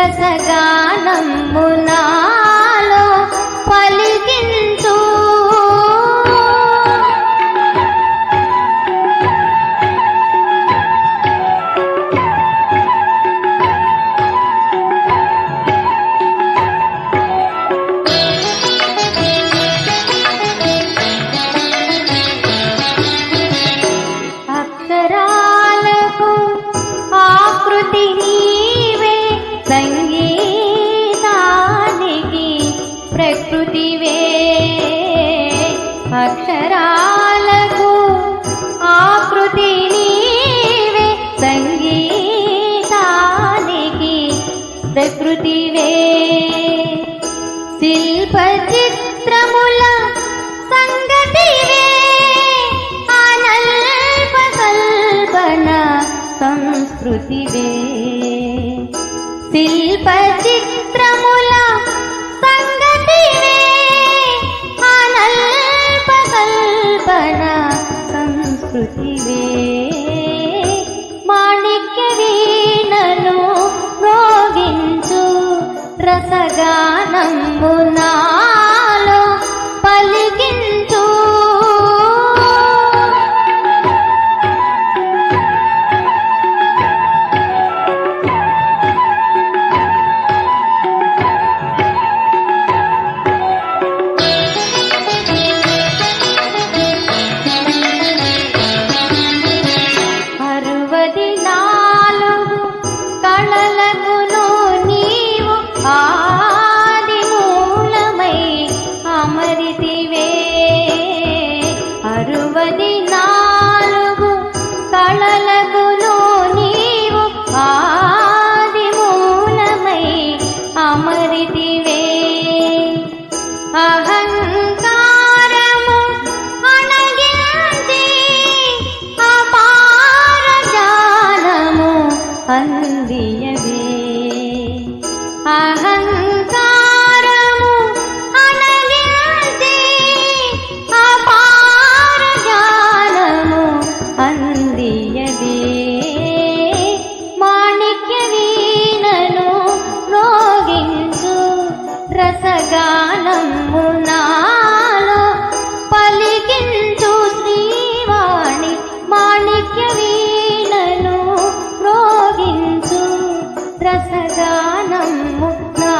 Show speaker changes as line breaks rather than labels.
రసగానము అక్షరాలకు ఆకృతి నీవే సంగీతానికి ప్రకృతివే. శిల్ప చిత్రముల సంగతివే అనల్ప కల్పన సంస్కృతివే. శిల్ప చిత్ర వీణను గోవించు రసగా గానము నాలో పలికించు శ్రీవాణి మాణిక్య వీణను రోగించు రసగానము నా